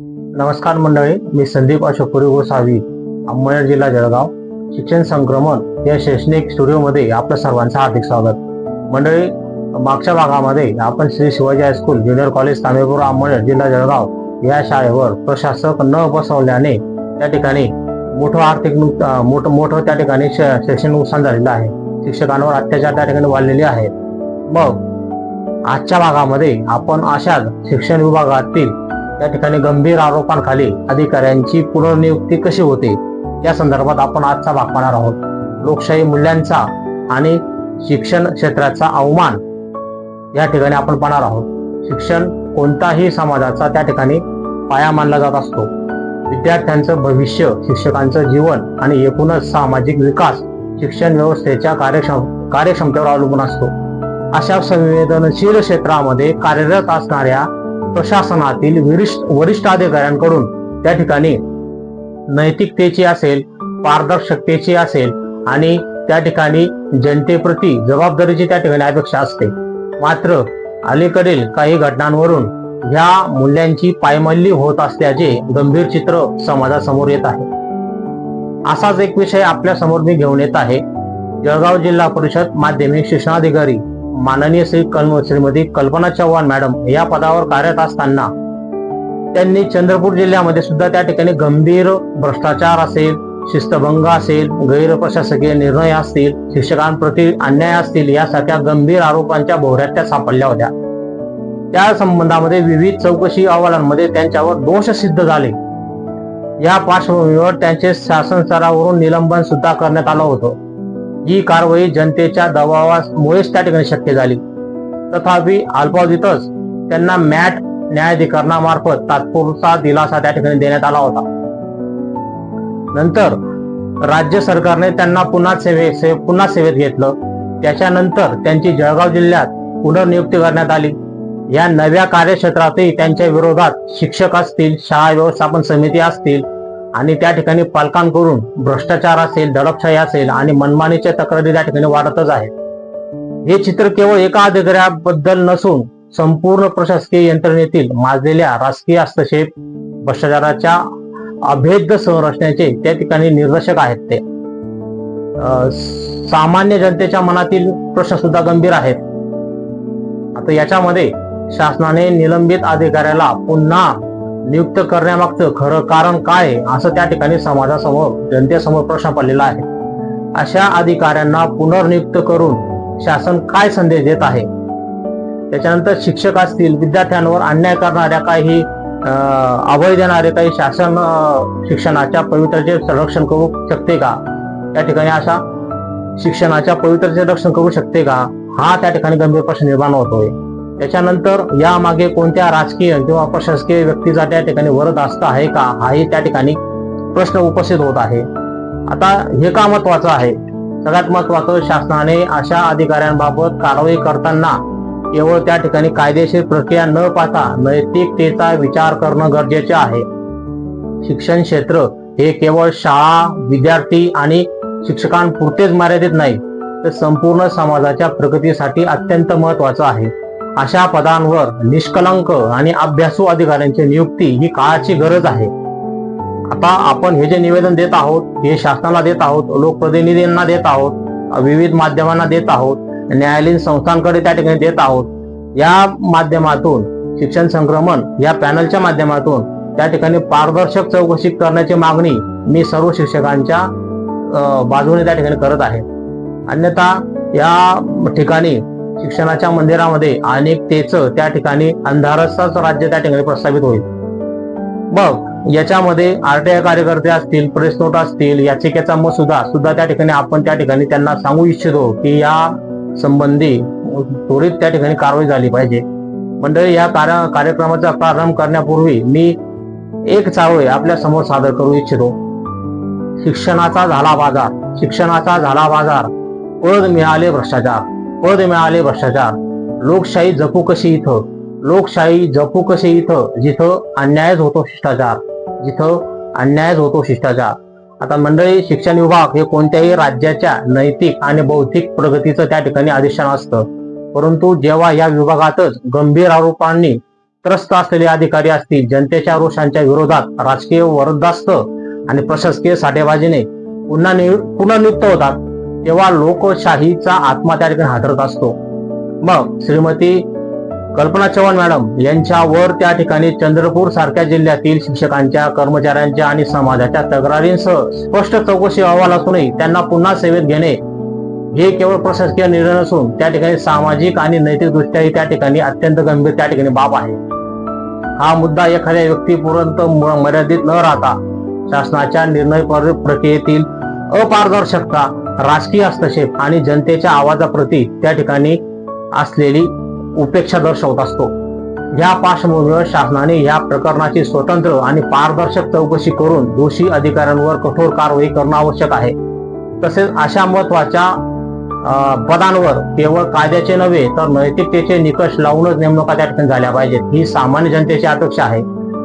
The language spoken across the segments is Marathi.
नमस्कार मंडळी मी संदीप अशोक गोसावी अंमनेर जिल्हा जळगाव. शिक्षण संक्रमण या शैक्षणिक स्टुडिओमध्ये आपलं सर्वांचं हार्दिक स्वागत. मंडळी मागच्या भागामध्ये आपण Shri Shivaji high school junior college Tambepur Amner जिल्हा जळगाव या शाळेवर प्रशासक न बसवल्याने त्या ठिकाणी मोठं आर्थिक मोठं मोठं त्या ठिकाणी शैक्षणिक नुकसान झालेलं आहे. शिक्षकांवर अत्याचार त्या ठिकाणी वाढलेले आहेत. मग आजच्या भागामध्ये आपण अशाच शिक्षण विभागातील त्या ठिकाणी गंभीर आरोपांखाली अधिकाऱ्यांची पुनर्नियुक्ती कशी होते या संदर्भात आपण आजचा भाग पाहणार आहोत. लोकशाही मूल्यांचा आणि शिक्षण क्षेत्राचा अवमान या ठिकाणी आपण पाहणार आहोत. शिक्षण कोणताही समाजाचा त्या ठिकाणी पाया मानला जात असतो. विद्यार्थ्यांचं भविष्य शिक्षकांचं जीवन आणि एकूणच सामाजिक विकास शिक्षण व्यवस्थेच्या कार्यक्षम कार्यक्षमतेवर अवलंबून असतो. अशा संवेदनशील क्षेत्रामध्ये कार्यरत असणाऱ्या प्रशासनातील वरिष्ठ वरिष्ठ अधिकाऱ्यांकडून त्या ठिकाणी नैतिकतेची असेल पारदर्शकतेची असेल आणि त्या ठिकाणी जनतेप्रती जबाबदारीची त्या ठिकाणी अपेक्षा असते. मात्र अलीकडील काही घटनांवरून ह्या मूल्यांची पायमल्ली होत असल्याचे गंभीर चित्र समाजासमोर येत आहे. असाच एक विषय आपल्यासमोर मी घेऊन येत आहे. जळगाव जिल्हा परिषद माध्यमिक शिक्षणाधिकारी माननीय श्री कल श्रीमती कल्पना चव्हाण मॅडम या पदावर कार्यरत असताना त्यांनी चंद्रपूर जिल्ह्यामध्ये सुद्धा त्या ठिकाणी गंभीर भ्रष्टाचार असेल शिस्तभंग असेल गैरप्रशासकीय निर्णय असतील शिक्षकांप्रती अन्याय असतील यासारख्या गंभीर आरोपांच्या भोवऱ्यात त्या सापडल्या होत्या. त्या संबंधामध्ये विविध चौकशी अहवालांमध्ये त्यांच्यावर दोष सिद्ध झाले. या पार्श्वभूमीवर त्यांचे शासन स्तरावरून निलंबन सुद्धा करण्यात आलं होतं. ही कारवाई जनतेच्या दबावामुळेच त्या ठिकाणी शक्य झाली. तथापि अल्पावधीतच त्यांना मॅट न्यायाधिकरणामार्फत तात्पुरता दिलासा त्या ठिकाणी देण्यात आला होता. नंतर राज्य सरकारने त्यांना पुन्हा सेवे से- पुन्हा सेवेत घेतलं. त्याच्यानंतर त्यांची जळगाव जिल्ह्यात पुनर्नियुक्ती करण्यात आली. या नव्या कार्यक्षेत्रातही त्यांच्या विरोधात शिक्षक असतील शाळा व्यवस्थापन समिती असतील आणि त्या ठिकाणी पालकांकडून भ्रष्टाचार असेल दडपशाही असेल आणि मनमानीच्या तक्रारी त्या ठिकाणी वाढतच आहेत. हे चित्र केवळ एका अधिकाऱ्याबद्दल नसून संपूर्ण प्रशासकीय यंत्रणेतील माजलेल्या राजकीय हस्तक्षेप भ्रष्टाचाराच्या अभेद्य संरचनेचे त्या ठिकाणी निर्देशक आहेत ते. सामान्य जनतेच्या मनातील प्रश्न सुद्धा गंभीर आहेत. आता याच्यामध्ये शासनाने निलंबित अधिकाऱ्याला पुन्हा नियुक्त करण्यामागचं खरं कारण काय असं त्या ठिकाणी समाजासमोर जनतेसमोर प्रश्न पडलेला आहे. अशा अधिकाऱ्यांना पुनर्नियुक्त करून शासन काय संदेश देत आहे? त्याच्यानंतर शिक्षक असतील विद्यार्थ्यांवर अन्याय करणाऱ्या काही अं, अभय देणारे काही शासन शिक्षणाच्या पवित्रचे संरक्षण करू शकते का? त्या ठिकाणी अशा शिक्षणाच्या पवित्रचे रक्षण करू शकते का? हा त्या ठिकाणी गंभीर प्रश्न निर्माण होतोय. त्याच्यानंतर यामागे कोणत्या राजकीय किंवा प्रशासकीय व्यक्तीचा त्या ठिकाणी वरद असत आहे का हाही त्या ठिकाणी प्रश्न उपस्थित होत आहे. आता हे का महत्वाचं आहे? सगळ्यात महत्वाचं शासनाने अशा अधिकाऱ्यांबाबत कारवाई करताना केवळ त्या ठिकाणी कायदेशीर प्रक्रिया न पाहता नैतिकतेचा विचार करणं गरजेचे आहे. शिक्षण क्षेत्र हे केवळ शाळा विद्यार्थी आणि शिक्षकांपुरतेच मर्यादित नाही तर संपूर्ण समाजाच्या प्रगतीसाठी अत्यंत महत्वाचं आहे. अशा पदांवर निष्कलंक आणि अभ्यासू अधिकाऱ्यांची नियुक्ती ही काळाची गरज आहे. आता आपण हे जे निवेदन देत आहोत हे शासनाला देत आहोत लोकप्रतिनिधींना देत आहोत विविध माध्यमांना देत आहोत न्यायालयीन संस्थांकडे त्या ठिकाणी देत आहोत या माध्यमातून शिक्षण संक्रमण या पॅनलच्या माध्यमातून त्या ठिकाणी पारदर्शक चौकशी करण्याची मागणी मी सर्व शिक्षकांच्या बाजूने त्या ठिकाणी करत आहे. अन्यथा या ठिकाणी शिक्षणाच्या मंदिरामध्ये अनेकतेच त्या ठिकाणी अंधारस्ताच राज्य त्या ठिकाणी प्रस्थापित होईल. बघ याच्यामध्ये आरटीआय कार्यकर्ते असतील प्रेस नोट असतील याचिकेचा मसुदा सुद्धा त्या ठिकाणी आपण त्या ठिकाणी त्यांना सांगू इच्छितो की या संबंधी त्वरित त्या ठिकाणी कारवाई झाली पाहिजे. मंडळी या कार्य कार्यक्रमाचा प्रारंभ करण्यापूर्वी मी एक चावळी आपल्यासमोर सादर करू इच्छितो. शिक्षणाचा झाला बाजार शिक्षणाचा झाला बाजार पद मिळाले भ्रष्टाचार. पद मिळाले भ्रष्टाचार. लोकशाही जपू कशी इथं? लोकशाही जपू कशी इथं? जिथं अन्यायच होतो शिष्टाचार. जिथं अन्यायच होतो शिष्टाचार. आता मंडळी शिक्षण विभाग हे कोणत्याही राज्याच्या नैतिक आणि बौद्धिक प्रगतीचं त्या ठिकाणी अधिष्ठान असतं. परंतु जेव्हा या विभागातच गंभीर आरोपांनी त्रस्त असलेले अधिकारी असतील जनतेच्या रोषांच्या विरोधात राजकीय वरदास्त आणि प्रशासकीय साठेबाजीने पुन्हा पुनर्नियुक्त होतात. तेव्हा लोकशाहीचा आत्मा त्या ठिकाणी हादरत असतो. मग श्रीमती कल्पना चव्हाण मॅडम यांच्यावर त्या ठिकाणी चंद्रपूर सारख्या जिल्ह्यातील शिक्षकांच्या कर्मचाऱ्यांच्या आणि समाजाच्या तक्रारींसह स्पष्ट चौकशी अहवाल असूनही त्यांना पुन्हा सेवेत घेणे हे केवळ प्रशासकीय निर्णय नसून त्या ठिकाणी सामाजिक आणि नैतिकदृष्ट्याही त्या ठिकाणी अत्यंत गंभीर त्या ठिकाणी बाब आहे. हा मुद्दा एखाद्या व्यक्तीपर्यंत म- मर्यादित न राहता शासनाच्या निर्णय प्रक्रियेतील अपारदर्शकता राजकीय हस्तक्षेप आणि जनतेच्या आवाजाप्रती त्या ठिकाणी असलेली उपेक्षा दर्शवत असतो. या पार्श्वभूमीवर शासनाने या प्रकरणाची स्वतंत्र आणि पारदर्शक चौकशी करून दोषी अधिकाऱ्यांवर कठोर कारवाई करणं आवश्यक आहे. तसेच अशा महत्त्वाच्या पदांवर केवळ कायद्याचे नव्हे तर नैतिकतेचे निकष लावूनच नेमणुका त्या ठिकाणी झाल्या पाहिजेत ही सामान्य जनतेची अपेक्षा आहे.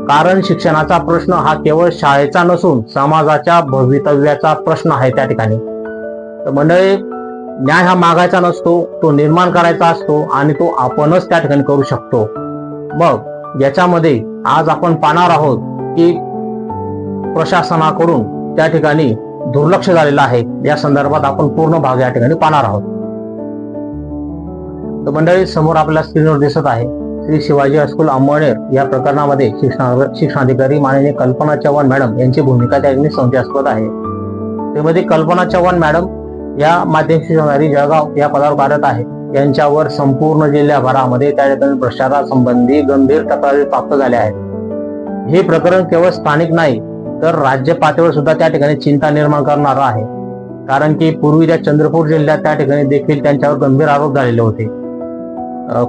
कारण शिक्षणाचा प्रश्न हा केवळ शाळेचा नसून समाजाच्या भवितव्याचा प्रश्न आहे त्या ठिकाणी. तर मंडळी न्याय हा मागायचा नसतो तो निर्माण करायचा असतो आणि तो आपणच त्या ठिकाणी करू शकतो. मग याच्यामध्ये आज आपण पाहणार आहोत की प्रशासनाकडून त्या ठिकाणी दुर्लक्ष झालेलं आहे. या संदर्भात आपण पूर्ण भाग या ठिकाणी पाहणार आहोत. तर मंडळी समोर आपल्या स्क्रीनवर दिसत आहे. श्री शिवाजी हायस्कूल अंबळनेर या प्रकरणामध्ये शिक्षण शिक्षणाधिकारी माननीय कल्पना चव्हाण मॅडम यांची भूमिका त्या ठिकाणी संशयास्पद आहे. त्यामध्ये कल्पना चव्हाण मॅडम या माध्यमिक शिक्षणाधिकारी जळगाव या पदावर कार्यरत आहे. यांच्यावर संपूर्ण जिल्ह्याभरामध्ये त्या ठिकाणी भ्रष्टाचारासंबंधी गंभीर तक्रारी प्राप्त झाल्या आहेत. हे प्रकरण केवळ स्थानिक नाही तर राज्य पातळीवर सुद्धा त्या ठिकाणी चिंता निर्माण करणारं आहे. कारण की पूर्वी त्या चंद्रपूर जिल्ह्यात त्या ठिकाणी देखील त्यांच्यावर गंभीर आरोप झालेले होते.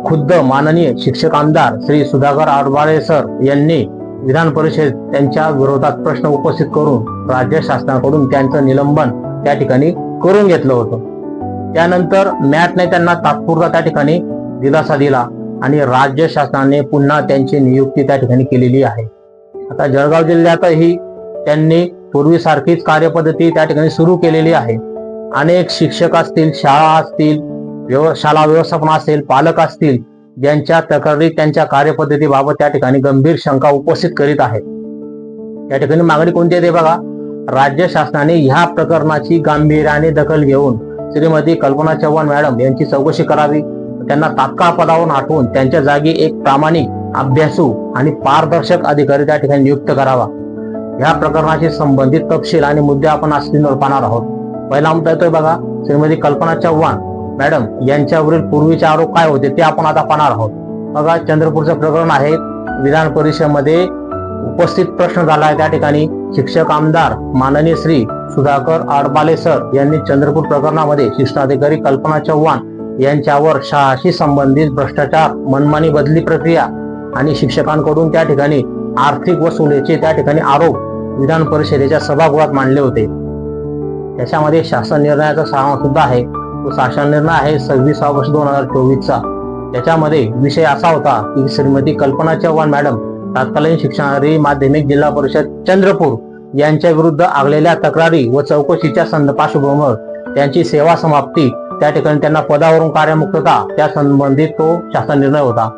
खुद्द माननीय शिक्षक आमदार श्री सुधाकर आडवाळे सर यांनी विधान परिषद त्यांच्या विरोधात प्रश्न उपस्थित करून राज्य शासनाकडून त्यांचं निलंबन त्या ठिकाणी करून घेतलं होतं. त्यानंतर मॅटने त्यांना तात्पुरता त्या ठिकाणी दिलासा दिला आणि राज्य शासनाने पुन्हा त्यांची नियुक्ती त्या ठिकाणी केलेली आहे. आता जळगाव जिल्ह्यातही त्यांनी पूर्वीसारखीच कार्यपद्धती त्या ठिकाणी सुरू केलेली आहे. अनेक शिक्षक असतील शाळा असतील व्यव शाळा व्यवस्थापन असेल पालक असतील ज्यांच्या तक्रारी त्यांच्या कार्यपद्धतीबाबत त्या ठिकाणी गंभीर शंका उपस्थित करीत आहेत. या ठिकाणी मागणी कोणती आहे ते बघा. राज्य शासनाने ह्या प्रकरणाची गांभीर्याने दखल घेऊन श्रीमती कल्पना चव्हाण मॅडम यांची चौकशी करावी. त्यांना तात्काळ पदावरून हटवून त्यांच्या जागी एक प्रामाणिक अभ्यासू आणि पारदर्शक अधिकारी त्या ठिकाणी नियुक्त करावा. ह्या प्रकरणाशी संबंधित तपशील आणि मुद्दे आपण आज स्क्रीनवर पाहणार आहोत. पहिला मुद्दा येतोय बघा श्रीमती कल्पना चव्हाण मॅडम यांच्यावरील पूर्वीचे आरोप काय होते ते आपण आता पाहणार आहोत. बघा चंद्रपूरचं प्रकरण आहे. विधान परिषदेमध्ये उपस्थित प्रश्न झाला आहे त्या ठिकाणी. शिक्षक आमदार माननीय श्री सुधाकर आडबाले सर यांनी चंद्रपूर प्रकरणामध्ये शिक्षणाधिकारी कल्पना चव्हाण यांच्यावर शाळाशी संबंधित भ्रष्टाचार मनमानी बदली प्रक्रिया आणि शिक्षकांकडून त्या ठिकाणी आर्थिक वसुलीचे त्या ठिकाणी आरोप विधान परिषदेच्या सभागृहात मांडले होते. त्याच्यामध्ये शासन निर्णयाचा सारांश सुद्धा आहे. तो शासन निर्णय आहे सव्वीस ऑगस्ट दोन हजार चोवीसचा. त्याच्यामध्ये विषय असा होता की श्रीमती कल्पना चव्हाण मॅडम तत्कालीन शिक्षणाधिकारी माध्यमिक जिल्हा परिषद चंद्रपूर यांच्या विरुद्ध आगलेल्या तक्रारी व चौकशीच्या संद पार्श्वभूमीवर त्यांची सेवा समाप्ती त्या ठिकाणी त्यांना पदावरून कार्यमुक्तता त्या संबंधित तो शासन निर्णय होता.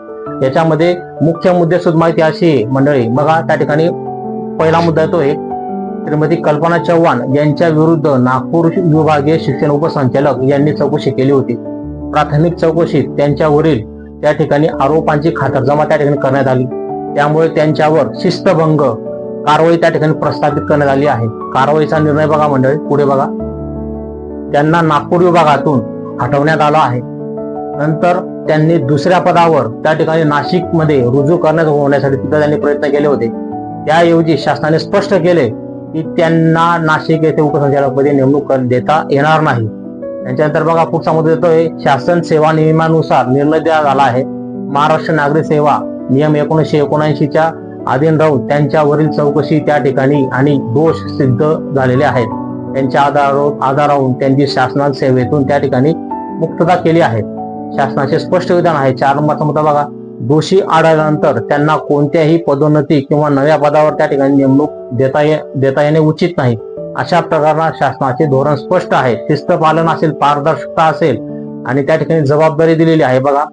याच्यामध्ये मुख्य मुद्देसूद माहिती अशी मंडळी बघा त्या ठिकाणी पहिला मुद्दा येतो एक श्रीमती कल्पना चव्हाण यांच्या विरुद्ध नागपूर विभागीय शिक्षण उपसंचालक यांनी चौकशी केली होती. प्राथमिक चौकशीत त्यांच्यावरील त्या ठिकाणी आरोपांची खातरजमा त्या ठिकाणी करण्यात आली. त्यामुळे त्यांच्यावर शिस्तभंग कारवाई त्या ठिकाणी प्रस्थापित करण्यात आली आहे. कारवाईचा निर्णय बघा मंडळी पुढे बघा. त्यांना नागपूर विभागातून हटवण्यात आलं आहे. नंतर त्यांनी दुसऱ्या पदावर त्या ठिकाणी नाशिकमध्ये रुजू करण्यात होण्यासाठी तिथे त्यांनी प्रयत्न केले होते. त्याऐवजी शासनाने स्पष्ट केले की त्यांना नाशिक येथे उपसंचालकपदी नेमणूक देता येणार नाही. त्याच्यानंतर बघा पुढचा मुद्दा येतोय. शासन सेवा नियमानुसार निर्णय देण्यात आला आहे. महाराष्ट्र नागरी सेवा नियम एकोणीसशे एकोणऐंशीच्या अधीन राहून त्यांच्यावरील चौकशी त्या ठिकाणी आणि दोष सिद्ध झालेले आहेत. त्यांच्या आधारावर आधारावरून त्यांची शासनात सेवेतून त्या ठिकाणी मुक्तता केली आहे. शासनाचे स्पष्ट विधान आहे चार नंबरचा मुद्दा बघा. दोषी आढळल्यानंतर त्यांना कोणत्याही पदोन्नती किंवा नव्या पदावर त्या ठिकाणी नेमणूक देता ये देता येणे उचित नाही. अशा प्रकारात शासनाचे धोरण स्पष्ट आहे. शिस्त पालन असेल पारदर्शकता असेल आणि त्या ठिकाणी जबाबदारी दिलेली आहे. बघा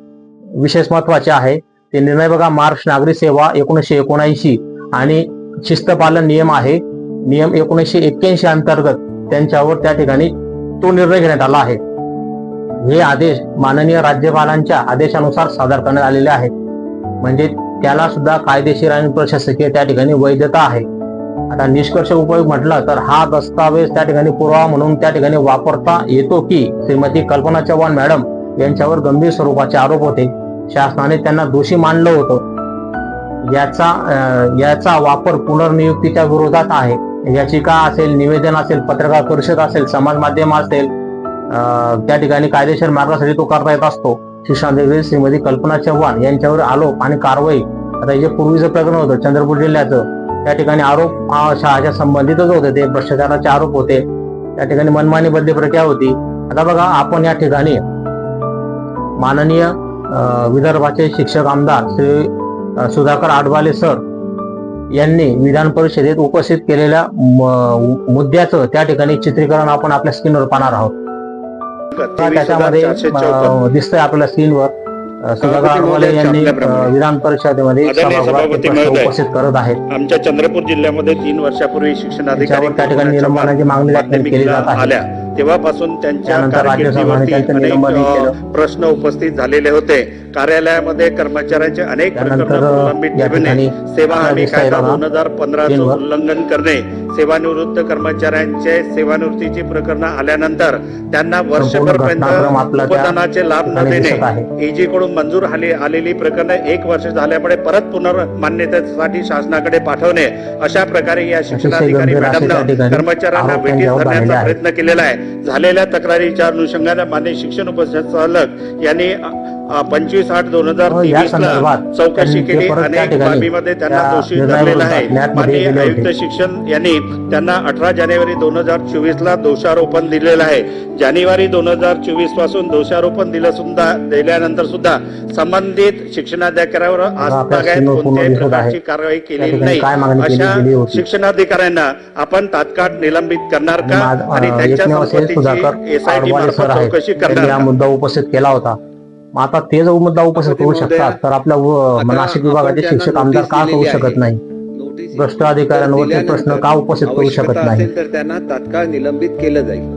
विशेष महत्त्वाचे आहे ते निर्णय बघा महाराष्ट्र नागरी सेवा एकोणीसशे एकोणऐंशी आणि शिस्तपालन नियम आहे. नियम एकोणीसशे एक्क्याऐंशी अंतर्गत त्यांच्यावर त्या ठिकाणी तो निर्णय घेण्यात आला आहे. हे आदेश माननीय राज्यपालांच्या आदेशानुसार सादर करण्यात आलेले आहेत. म्हणजे त्याला सुद्धा कायदेशीर आणि प्रशासकीय त्या ठिकाणी वैधता आहे. आता निष्कर्ष उपयोग म्हटलं तर हा दस्तावेज त्या ठिकाणी पुरावा म्हणून त्या ठिकाणी वापरता येतो की? श्रीमती कल्पना चव्हाण मॅडम यांच्यावर गंभीर स्वरूपाचे आरोप होते. शासनाने त्यांना दोषी मानलं होतं. याचा याचा वापर पुनर्नियुक्तीच्या विरोधात आहे. याचिका असेल निवेदन असेल पत्रकार परिषद असेल समाज माध्यम असेल अं, त्या ठिकाणी कायदेशीर मार्गासाठी तो करता येत असतो. शिक्षणाधिकारी श्रीमती कल्पना चव्हाण यांच्यावर आरोप आणि कारवाई. आता हे जे पूर्वीचं प्रकरण होतं चंद्रपूर जिल्ह्याचं त्या ठिकाणी आरोप हा शहाच्या संबंधितच होते. ते भ्रष्टाचाराचे आरोप होते. त्या ठिकाणी मनमानी बदली प्रक्रिया होती. आता बघा आपण या ठिकाणी माननीय विदर्भाचे शिक्षक आमदार श्री सुधाकर आडवाले सर यांनी विधान परिषदेत उपस्थित केलेल्या मुद्द्याचं त्या ठिकाणी चित्रीकरण आपण आपल्या स्क्रीनवर पाहणार आहोत. त्याच्यामध्ये दिसतंय आपल्या स्क्रीनवर. सुधाकर आडवाले यांनी विधान परिषदेमध्ये. उपस्थित करत आहेत. आमच्या चंद्रपूर जिल्ह्यामध्ये तीन वर्षापूर्वी शिक्षणाधिकारी त्याच्यावर त्या ठिकाणी निलंबनाची मागणी केली जात आहे. तेव्हापासून त्यांच्या कारकिर्दीवरती अनेक. प्रश्न उपस्थित झालेले होते कार्यालयामध्ये कर्मचाऱ्यांचे अनेक प्रकरण प्रलंबित ठेवणे सेवा हमी कायदा दोन हजार पंधराचं. उल्लंघन करणे सेवानिवृत्त कर्मचाऱ्यांचे सेवानिवृत्तीची प्रकरण आल्यानंतर त्यांना वर्षभरपर्यंत उपदानाचे लाभ न देणे एजी कडून मंजूर आली आलेली प्रकरणं एक वर्ष झाल्यामुळे परत पुनर्मान्यतेसाठी शासनाकडे पाठवणे अशा प्रकारे या शिक्षणाधिकारी मॅडमनं कर्मचाऱ्यांना झालेले धरण्याचा. प्रयत्न केलेला आहे झालेल्या तक्रारीच्या अनुषंगाने मान्य शिक्षण उपसंचालक यांनी पंचवीस आठ दोन हजार तेवीस ला चौकशी केली अनेक बाबीमध्ये त्यांना त्या दोषी धरलेला आहे. माननीय. आयुक्त शिक्षण यांनी त्यांना अठरा जानेवारी दोन हजार चोवीस ला दोषारोपण दिलेलं आहे. जानेवारी दोन हजार चोवीसपासून दोषारोपण दिलं सुद्धा दिल्यानंतर सुद्धा संबंधित शिक्षणाधिकाऱ्यावर पूर्ण कोणत्याही. प्रकारची कारवाई ठिकाणी नाही. केली अशा शिक्षणाधिकाऱ्यांना आपण तात्काळ निलंबित करणार का? आणि त्यांच्या संपत्तीची एसआयटी मार्फत चौकशी करणार? मुद्दा उपस्थित केला होता. मग आता ते जो मुद्दा उपस्थित महोदया, शकतात तर आपल्या नाशिक विभागाचे शिक्षक आमदार का करू शकत. नाही? नोटीस भ्रष्ट अधिकाऱ्यांवर ते प्रश्न का उपस्थित करू शकत नाही? तर त्यांना तात्काळ निलंबित केलं जाईल.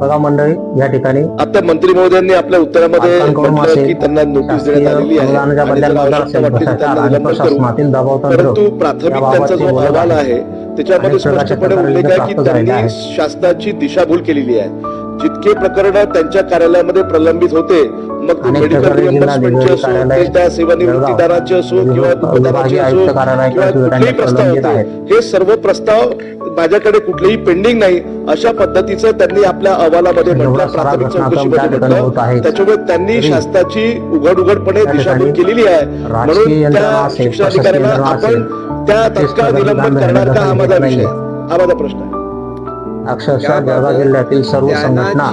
बघा मंडळी या ठिकाणी आता मंत्री महोदयांनी आपल्या उत्तरामध्ये त्यांना नोटीस देण्यात आलेली आहे. आणि प्रशासनातील दबाव तंत्र याबाबत बोलत. आहे त्याच्यामध्ये स्पष्टपणे उल्लेख आहे की त्यांनी. शासनाची दिशाभूल केलेली आहे जितके प्रकरण त्यांच्या कार्यालयामध्ये प्रलंबित होते मग ते मेडिकल रिएम्बर्समेंटचे असो ते त्या सेवानिवृत्तीदाराचे असो किंवा असो किंवा कुठलेही प्रस्ताव होते. हे सर्व प्रस्ताव माझ्याकडे कुठलेही पेंडिंग नाही. अशा पद्धतीचं त्यांनी आपल्या अहवालामध्ये म्हटलं प्राथमिक चौकशीमध्ये म्हटलं. आहे. त्याच्यामुळे त्यांनी तरी शासनाची उघड उघडपणे दिशाभूल केलेली आहे. म्हणून त्या शिक्षणाधिकाऱ्यांना आपण त्या तत्काळ निलंबन करणार का? हा माझा विषय. हा माझा प्रश्न आहे. अक्षरशः जळगाव जिल्ह्यातील सर्व संघटना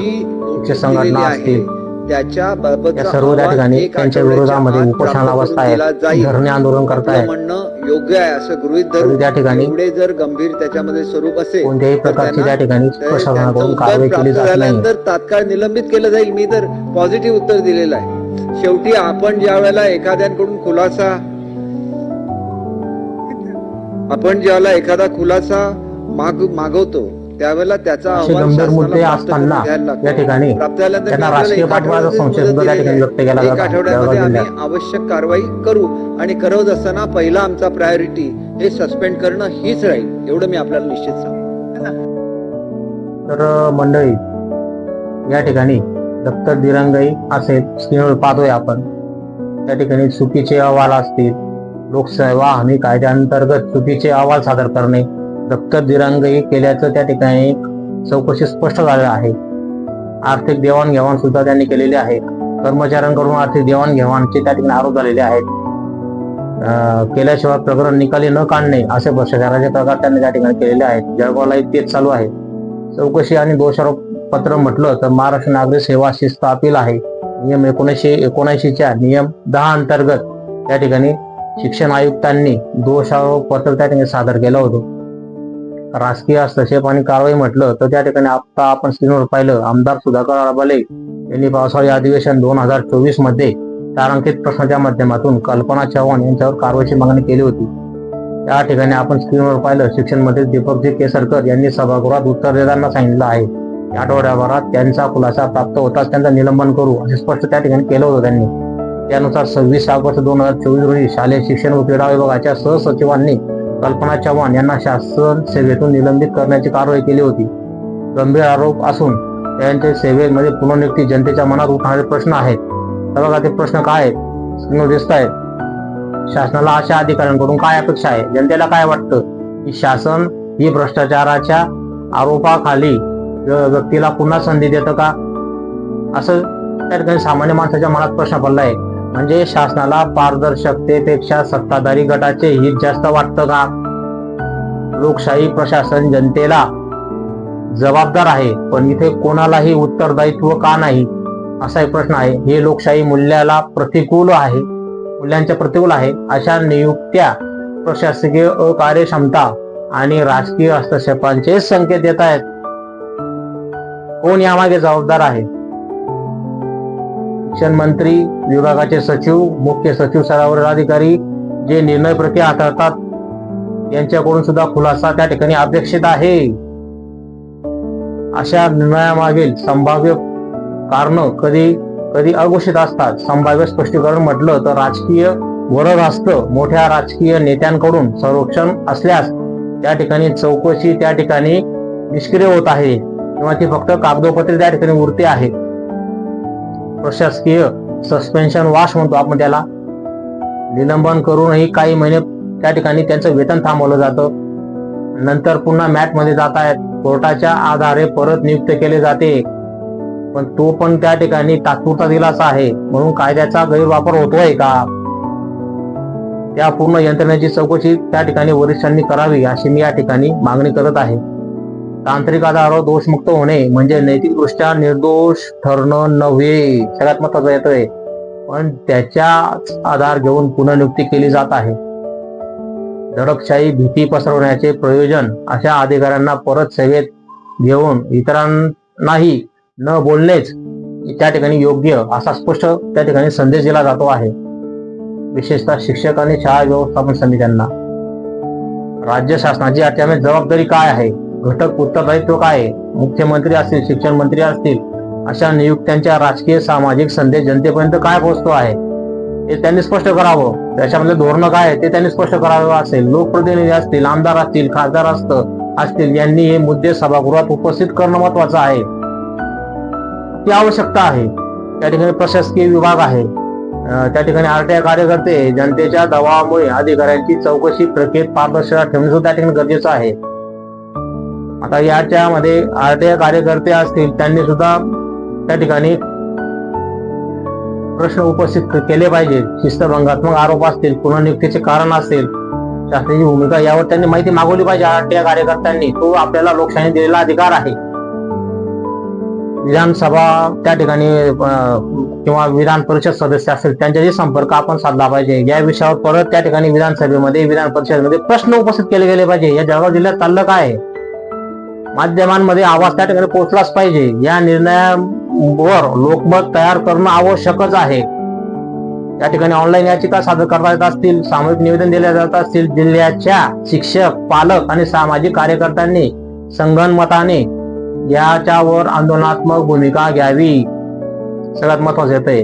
संघटना असतील. त्याच्या बाबतचा या सर्व त्या ठिकाणी त्यांच्या विरोधामध्ये करून दिला जाईल. धरणे आंदोलन आपलं करतायत म्हणणं योग्य आहे असं गृहित तरी धरून त्या ठिकाणी एवढे जर गंभीर त्याच्यामध्ये स्वरूप असेल कोणत्याही तर प्रकारची त्या ठिकाणी तर प्रशासनाकडून कारवाई केली जात नाही. झाल्यानंतर तात्काळ निलंबित केलं जाईल. मी तर पॉझिटिव्ह उत्तर दिलेलं आहे. शेवटी आपण ज्या वेळेला एखाद्यांकडून खुलासा आपण ज्यावेळेला एखादा खुलासा माग मागवतो त्यावेळेला त्याचा असे गंभीर मुद्दे असताना. या ठिकाणी त्यांना पाठबळाचा संशय सुद्धा त्या. व्यक्त केला जातो आठवड्यामध्ये आम्ही आवश्यक कारवाई करू आणि करत असताना पहिला आमचा प्रायोरिटी हे सस्पेंड करणं हीच राहील एवढं मी आपल्याला निश्चित सांगतो तर मंडळी या ठिकाणी दप्तर दिरंगाई असेल स्क्रीनवर पाहतोय आपण त्या ठिकाणी चुकीचे अहवाल असतील लोकसेवा हमी कायद्याअंतर्गत चुकीचे अहवाल सादर करणे दप्तर दिरंगाई केल्याचं त्या ठिकाणी चौकशी स्पष्ट झालेलं आहे. आर्थिक देवाणघेवाण सुद्धा त्यांनी केलेली आहे. कर्मचाऱ्यांकडून आर्थिक देवाणघेवाणचे त्या ठिकाणी आरोप झालेले आहेत. केल्याशिवाय प्रकरण निकाली न काढणे असे भ्रष्टाचाराचे प्रकार त्यांनी त्या ठिकाणी केलेले आहेत. जळगावलाही तेच चालू आहे. चौकशी आणि दोषारोप पत्र म्हटलं तर महाराष्ट्र नागरिक सेवा शिस्त अपील आहे. नियम एकोणीसशे एकोणऐंशीच्या नियम दहा अंतर्गत त्या ठिकाणी शिक्षण आयुक्तांनी दोषारोप पत्र त्या ठिकाणी सादर केलं होतं. राजकीय हस्तक्षेप आणि कारवाई म्हटलं तर त्या ठिकाणी आता आपण स्क्रीनवर पाहिलं आमदार सुधाकर आळाबाले यांनी पावसाळी अधिवेशन दोन हजार चोवीसमध्ये तारांकित प्रश्नाच्या माध्यमातून कल्पना चव्हाण यांच्यावर कारवाईची मागणी केली होती. त्या ठिकाणी आपण स्क्रीनवर पाहिलं शिक्षण मंत्री दीपकजी केसरकर यांनी सभागृहात उत्तर देताना सांगितलं आहे. आठवड्याभरात त्यांचा खुलासा प्राप्त होताच त्यांचं निलंबन करू असे स्पष्ट त्या ठिकाणी केलं होतं त्यांनी. त्यानुसार सव्वीस ऑगस्ट दोन हजार चोवीस रोजी शालेय शिक्षण व क्रीडा विभागाच्या सहसचिवांनी कल्पना चव्हाण यांना शासन सेवेतून निलंबित करण्याची कारवाई केली होती. गंभीर आरोप असून त्यांच्या सेवेमध्ये पुनर्नियुक्ती जनतेच्या मनात उठणारे प्रश्न आहेत. बघा ते प्रश्न काय आहेत. स्क्रीनवर दिसत आहेत शासनाला अशा अधिकाऱ्यांकडून काय अपेक्षा आहे? जनतेला काय वाटतं? की शासन ही भ्रष्टाचाराच्या आरोपाखाली व्यक्तीला पुन्हा संधी देतं का? असं त्या ठिकाणी सामान्य माणसाच्या मनात प्रश्न पडला आहे म्हणजे शासनाला पारदर्शकतेपेक्षा सत्ताधारी गटाचे हित जास्त वाटतं का? लोकशाही प्रशासन जनतेला जबाबदार आहे पण इथे कोणालाही उत्तरदायित्व का नाही? असा एक प्रश्न आहे. हे लोकशाही मूल्याला प्रतिकूल आहे मूल्यांच्या प्रतिकूल आहे अशा नियुक्त्या प्रशासकीय अकार्यक्षमता आणि राजकीय हस्तक्षेपांचे संकेत देत आहेत. कोण यामागे जबाबदार आहे? शिक्षण मंत्री विभागाचे सचिव मुख्य सचिव स्तरावरील अधिकारी जे निर्णय प्रक्रिया हाताळतात यांच्याकडून सुद्धा खुलासा त्या ठिकाणी अपेक्षित आहे. अशा निर्णयामागील संभाव्य कारण कधी कधी अघोषित असतात. संभाव्य स्पष्टीकरण म्हटलं तर राजकीय वरद असतं. मोठ्या राजकीय नेत्यांकडून संरक्षण असल्यास त्या ठिकाणी चौकशी त्या ठिकाणी निष्क्रिय होत आहे. किंवा ती फक्त कागदोपत्री त्या ठिकाणी उरते आहे प्रशासकीय सस्पेन्शन वाश म्हणतो आपण त्याला. निलंबन करूनही काही महिने त्या ठिकाणी त्यांचं वेतन थांबवलं जातं. नंतर पुन्हा मॅटमध्ये जात आहेत. कोर्टाच्या आधारे परत नियुक्त केले जाते. पण तो पण त्या ठिकाणी तात्पुरता दिलासा आहे. म्हणून कायद्याचा गैरवापर होतोय का? त्या पूर्ण यंत्रणेची चौकशी त्या ठिकाणी वरिष्ठांनी करावी अशी मी या ठिकाणी मागणी करत आहे. तांत्रिक आधारावर दोषमुक्त होणे म्हणजे नैतिकदृष्ट्या निर्दोष ठरणं नव्हे सगळ्यात महत्वाचं येतोय पण त्याच्याच आधार घेऊन पुनर्नियुक्ती केली जात आहे. दडपशाही भीती पसरवण्याचे प्रयोजन अशा अधिकाऱ्यांना परत सेवेत घेऊन इतरांनाही न बोलणेच त्या ठिकाणी योग्य असा स्पष्ट त्या ठिकाणी संदेश दिला जातो आहे. विशेषतः शिक्षक आणि शाळा व्यवस्थापन समित्यांना. राज्य शासनाची याच्यामध्ये जबाबदारी काय आहे? घटक उत्तरदायित्व काय मुख्यमंत्री असतील शिक्षण मंत्री असतील अशा नियुक्त्यांच्या राजकीय सामाजिक संदेश जनतेपर्यंत काय पोहोचतो आहे? हे त्यांनी स्पष्ट करावं. त्याच्यामध्ये धोरणं काय आहे ते त्यांनी स्पष्ट करावं असेल. लोकप्रतिनिधी असतील आमदार असतील खासदार असत असतील यांनी हे मुद्दे सभागृहात उपस्थित करणं महत्वाचं आहे. ती आवश्यकता आहे. त्या ठिकाणी प्रशासकीय विभाग आहे. त्या ठिकाणी आरटीआय कार्यकर्ते जनतेच्या दबावामुळे अधिकाऱ्यांची चौकशी प्रक्रियेत पारदर्शकता ठेवणे सुद्धा त्या ठिकाणी गरजेचं आहे. आता याच्यामध्ये आरटीआय कार्यकर्ते असतील त्यांनी सुद्धा त्या ठिकाणी प्रश्न उपस्थित केले पाहिजे. शिस्तभंगात्मक आरोप असतील पुनर्नियुक्तीचे कारण असेल शासनाची भूमिका यावर त्यांनी माहिती मागवली पाहिजे आरटीआय कार्यकर्त्यांनी. तो आपल्याला लोकशाही दिलेला अधिकार आहे. विधानसभा त्या ठिकाणी किंवा विधान परिषद सदस्य असतील त्यांच्याशी संपर्क आपण साधला पाहिजे. या विषयावर परत त्या ठिकाणी विधानसभेमध्ये विधान परिषदेमध्ये प्रश्न उपस्थित केले गेले पाहिजे. या जळगाव जिल्ह्यात चाललं काय आहे? माध्यमांमध्ये आवाज त्या ठिकाणी पोहोचलाच पाहिजे. या निर्णयावर लोकमत तयार करणं आवश्यकच आहे. त्या ठिकाणी ऑनलाईन याचिका सादर करता येत असतील सामूहिक निवेदन दिले जात असतील जिल्ह्याच्या शिक्षक पालक आणि सामाजिक कार्यकर्त्यांनी संगणमताने याच्यावर आंदोलनात्मक भूमिका घ्यावी. सगळ्यात महत्वाचं येतंय.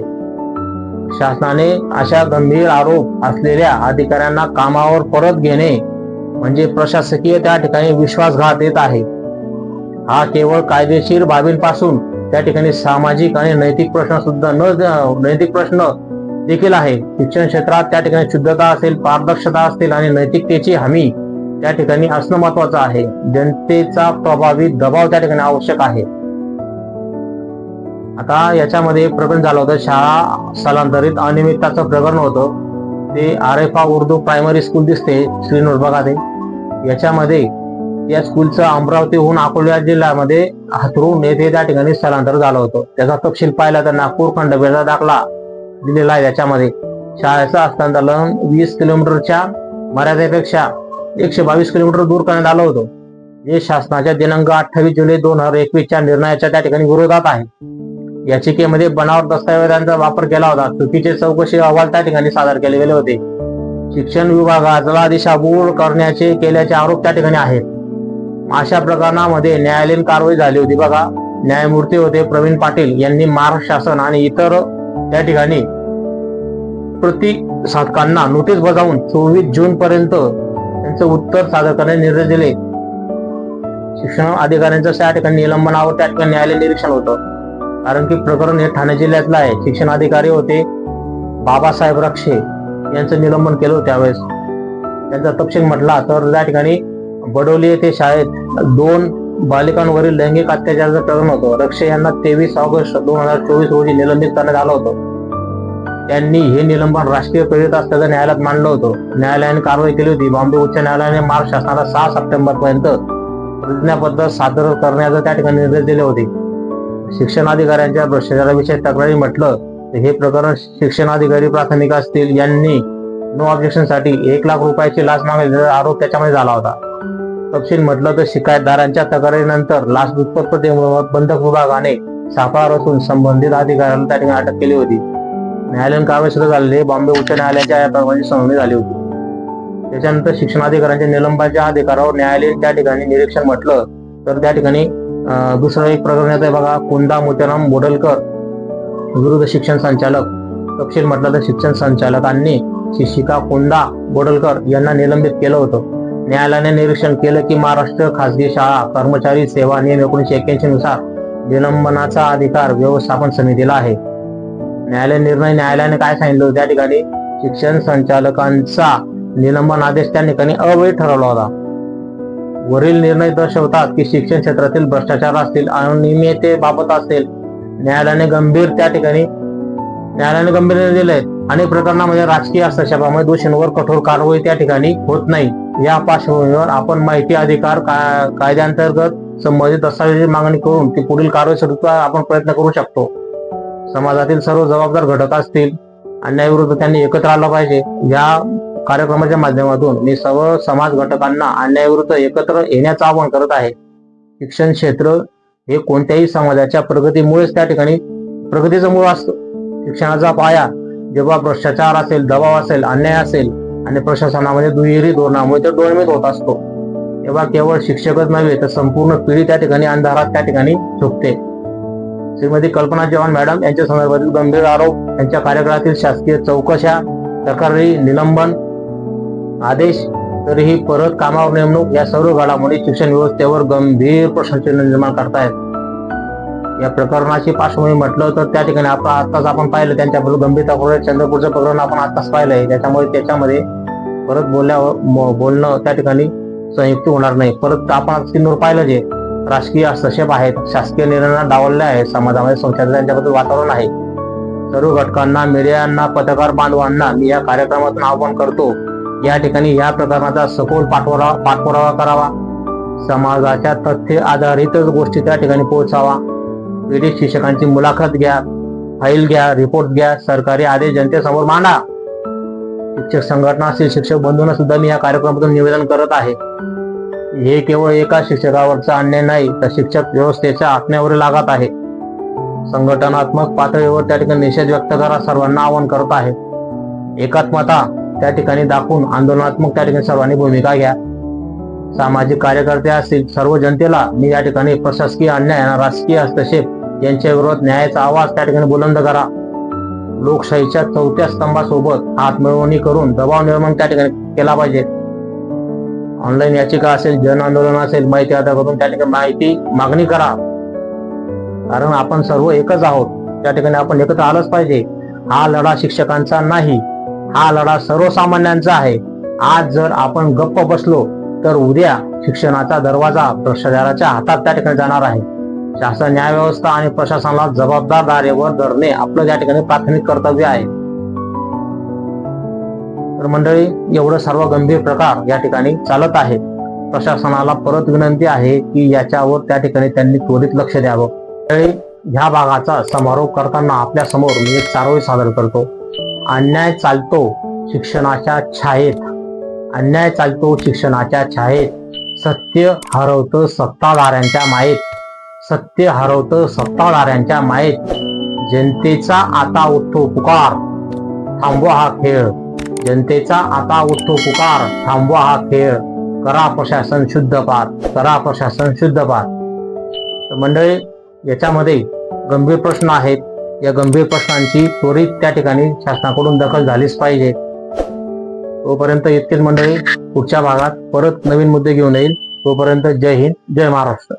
शासनाने अशा गंभीर आरोप असलेल्या अधिकाऱ्यांना कामावर परत घेणे म्हणजे प्रशासकीय त्या ठिकाणी विश्वासघात येत आहे. हा केवळ कायदेशीर बाबींपासून त्या ठिकाणी सामाजिक आणि नैतिक प्रश्न सुद्धा न नैतिक प्रश्न देखील आहे. शिक्षण क्षेत्रात त्या ठिकाणी शुद्धता असेल पारदर्शकता असतील आणि नैतिकतेची हमी त्या ठिकाणी असणं महत्वाचं आहे. जनतेचा प्रभावी दबाव त्या ठिकाणी आवश्यक आहे. आता याच्यामध्ये प्रकरण झालं होतं. शाळा स्थलांतरित अनियमितताचं प्रकरण होतं. ते आर उर्दू प्रायमरी स्कूल दिसते. श्री बघा याच्यामध्ये या स्कूलचं अमरावतीहून अकोला जिल्ह्यामध्ये हातरून येथे त्या ठिकाणी स्थलांतर झालं होतं. त्याचा तपशील पाहिला तर नागपूर खंडपीठाचा दाखला दिलेला आहे त्याच्यामध्ये. शाळेचं हस्तांतरण वीस किलोमीटरच्या मर्यादेपेक्षा एकशे बावीस किलोमीटर दूर करण्यात आलं होतं. जे शासनाच्या दिनांक अठ्ठावीस जुलै दोन हजार एकवीसच्या निर्णयाच्या त्या ठिकाणी विरोधात आहे. याचिकेमध्ये बनावट दस्तऐवजांचा वापर केला होता. चुकीचे चौकशी अहवाल त्या ठिकाणी सादर केले गेले होते. शिक्षण विभागाला दिशाभूल करण्याचे केल्याचे आरोप त्या ठिकाणी आहेत. अशा प्रकरणामध्ये न्यायालयीन कारवाई झाली होती बघा. न्यायमूर्ती होते प्रवीण पाटील यांनी महाराष्ट्र शासन आणि इतर त्या ठिकाणी प्रतिसाधकांना नोटीस बजावून चोवीस जून पर्यंत त्यांचं उत्तर सादर करण्याचे निर्देश दिले. शिक्षण अधिकाऱ्यांचं त्या ठिकाणी निलंबनावर त्या ठिकाणी न्यायालय निरीक्षण होतं. कारण की प्रकरण हे ठाणे जिल्ह्यातलं आहे. शिक्षण अधिकारी होते बाबासाहेब रक्षे यांचं निलंबन केलं त्यावेळेस. त्यांचा तपशील म्हटला तर त्या ठिकाणी बडोली येथे शाळेत दोन बालिकांवरील लैंगिक अत्याचाराचं प्रकरण होतं. रक्षे यांना तेवीस ऑगस्ट दोन हजार चोवीस रोजी निलंबित करण्यात आलं होतं. त्यांनी हे निलंबन राष्ट्रीय प्रेरित असल्याचं न्यायालयात मांडलं होतं. न्यायालयाने कारवाई केली होती. बॉम्बे उच्च न्यायालयाने मार्च शासनाला सहा सप्टेंबर पर्यंत प्रतिज्ञापत्र सादर करण्याचा त्या ठिकाणी निर्देश दिले होते. शिक्षण अधिकाऱ्यांच्या भ्रष्टाचाराविषयी तक्रारी म्हटलं तर हे प्रकरण शिक्षणाधिकारी प्राथमिक असतील. यांनी नो ऑब्जेक्शनसाठी एक लाख रुपयाची लाच मागण्याचा आरोप त्याच्यामध्ये झाला होता. तपशील म्हटलं तर शिकायतदारांच्या तक्रारीनंतर लाच दुष्पत्ती बंधक विभागाने सापळा रचून संबंधित अधिकाऱ्यांना त्या ठिकाणी अटक केली होती. न्यायालयीन कारवाई सुरू झालेली बॉम्बे उच्च न्यायालयाच्या या प्रकरणाची सुनावणी झाली होती. त्याच्यानंतर शिक्षणाधिकाऱ्यांच्या निलंबनाच्या अधिकारावर न्यायालयीन त्या ठिकाणी निरीक्षण म्हटलं तर त्या ठिकाणी दुसरं एक प्रकरण येतं बघा कुंदा मोत्याराम बोडलकर विरुद्ध शिक्षण संचालक. तपशील म्हटलं तर शिक्षण संचालकांनी शिक्षिका कुंदा बोडलकर यांना निलंबित केलं होतं. न्यायालयाने निरीक्षण केलं की महाराष्ट्र खासगी शाळा कर्मचारी सेवा नियम एकोणीशे एक्क्याऐंशी नुसार निलंबनाचा अधिकार व्यवस्थापन समितीला आहे. न्यायालय निर्णय न्यायालयाने काय सांगितलं त्या ठिकाणी शिक्षण संचालकांचा निलंबन आदेश त्या ठिकाणी अवैध ठरवला होता. वरील निर्णय दर्शवतात की शिक्षण क्षेत्रातील भ्रष्टाचार असतील अनियमिततेबाबत असतील न्यायालयाने गंभीर त्या ठिकाणी न्यायालयाने गंभीर निर्णय दिले अनेक प्रकरणामध्ये राजकीय हस्तक्षेपामुळे दोषींवर कठोर कारवाई त्या ठिकाणी होत नाही. या पार्श्वभूमीवर आपण माहिती अधिकार का- कायद्याअंतर्गत संबंधित दस्तावेजी मागणी करून ती पुढील कारवाई सुरू आपण प्रयत्न करू शकतो. समाजातील सर्व जबाबदार घटक असतील अन्यायाविरुद्ध त्यांनी एकत्र आलं पाहिजे. या कार्यक्रमाच्या माध्यमातून मी सर्व समाज घटकांना अन्यायाविरुद्ध एकत्र येण्याचं आवाहन करत आहे. शिक्षण क्षेत्र हे कोणत्याही समाजाच्या प्रगतीमुळेच त्या ठिकाणी प्रगतीचं मूळ असतं. शिक्षणाचा पाया जेव्हा भ्रष्टाचार असेल दबाव असेल अन्याय असेल आणि प्रशासनामध्ये दुहेरी धोरणामुळे तो डोळमीत होत असतो. तेव्हा केवळ शिक्षकच नव्हे तर संपूर्ण पिढी त्या ठिकाणी अंधारात त्या ठिकाणी झोपते श्रीमती कल्पना चव्हाण मॅडम यांच्या संदर्भातील गंभीर आरोप यांच्या कार्यकाळातील शासकीय चौकशा तक्रारी निलंबन आदेश तरीही परत कामावर नेमणूक या सर्व घडामोडी शिक्षण व्यवस्थेवर गंभीर प्रश्नचिन्ह निर्माण करतायत. या प्रकरणाची पार्श्वभूमी म्हटलं तर त्या ठिकाणी आपण आत्ताच आपण पाहिलं त्यांच्याबरोबर गंभीर तक्रार चंद्रपूरचं प्रकरण आपण आत्ताच पाहिलंय. त्याच्यामुळे त्याच्यामध्ये परत बोलल्यावर बोलणं त्या ठिकाणी संयुक्त होणार नाही. परत आपण स्क्रीनवर पाहिलं जे राजकीय हस्तक्षेप आहेत शासकीय निर्णयांना डावलले आहेत समाजामध्ये संस्थेचं त्यांच्याबद्दल वातावरण आहे. सर्व घटकांना मीडियांना पत्रकार बांधवांना मी या कार्यक्रमातून आवाहन करतो या ठिकाणी या प्रकरणाचा सखोल पाठपुरावा पाठपुरावा करावा. समाजाच्या तथ्य आधारितच गोष्टी त्या ठिकाणी पोहोचावा. पीडित शिक्षकांची मुलाखत घ्या फाईल घ्या रिपोर्ट घ्या सरकारी आदेश जनतेसमोर मांडा. शिक्षक संघटना असतील शिक्षक बंधूंना सुद्धा मी या कार्यक्रमातून निवेदन करत आहे. हे केवळ एका शिक्षकावरचा अन्याय नाही तर शिक्षक व्यवस्थेच्या आत्म्यावर लागत आहे. संघटनात्मक पातळीवर त्या ठिकाणी निषेध व्यक्त करा सर्वांना आवाहन करत आहे. एकात्मता त्या ठिकाणी दाखवून आंदोलनात्मक त्या ठिकाणी सर्वांनी भूमिका घ्या. सामाजिक कार्यकर्ते असतील सर्व जनतेला मी या ठिकाणी प्रशासकीय अन्याय आणि राजकीय हस्तक्षेप यांच्या विरोधात न्यायाचा आवाज त्या ठिकाणी बुलंद करा. लोकशाहीच्या चौथ्या स्तंभासोबत हातमिळवणी करून दबाव निर्माण त्या ठिकाणी केला पाहिजे. ऑनलाईन याचिका असेल जन आंदोलन असेल माहिती अदा करून त्या ठिकाणी माहिती मागणी करा. कारण आपण सर्व एकच आहोत. त्या ठिकाणी आपण एकत्र आलंच पाहिजे. हा लढा शिक्षकांचा नाही. हा लढा सर्वसामान्यांचा आहे. आज जर आपण गप्प बसलो तर उद्या शिक्षणाचा दरवाजा भ्रष्टाचाराच्या हातात त्या ठिकाणी जाणार आहे. शासन न्याय व्यवस्था आणि प्रशासनाला जबाबदार धारेवर धरणे आपलं या ठिकाणी प्राथमिक कर्तव्य आहे. तर मंडळी एवढं सर्व गंभीर प्रकार या ठिकाणी चालत आहे प्रशासनाला परत विनंती आहे की याच्यावर त्या ठिकाणी त्यांनी त्वरित लक्ष द्यावं. ह्या भागाचा समारोप करताना आपल्यासमोर मी एक चारोळी सादर करतो. अन्याय चालतो शिक्षणाच्या छायेत. अन्याय चालतो शिक्षणाच्या छायेत. सत्य हरवतं सत्ताधाऱ्यांच्या मायेत. सत्य हरवतं सत्ताधाऱ्यांच्या मायेत. जनतेचा आता उठतो पुकार. थांबवा हा खेळ. जनतेचा आता उठतो पुकार. थांबवा हा खेळ. करा प्रशासन शुद्ध पार. करा प्रशासन शुद्ध पार. तर मंडळी याच्यामध्ये गंभीर प्रश्न आहेत. या गंभीर प्रश्नांची त्वरित त्या ठिकाणी शासनाकडून दखल झालीच पाहिजे. तोपर्यंत इतकेच मंडळी पुढच्या भागात परत नवीन मुद्दे घेऊन येईल. तोपर्यंत जय हिंद जय महाराष्ट्र.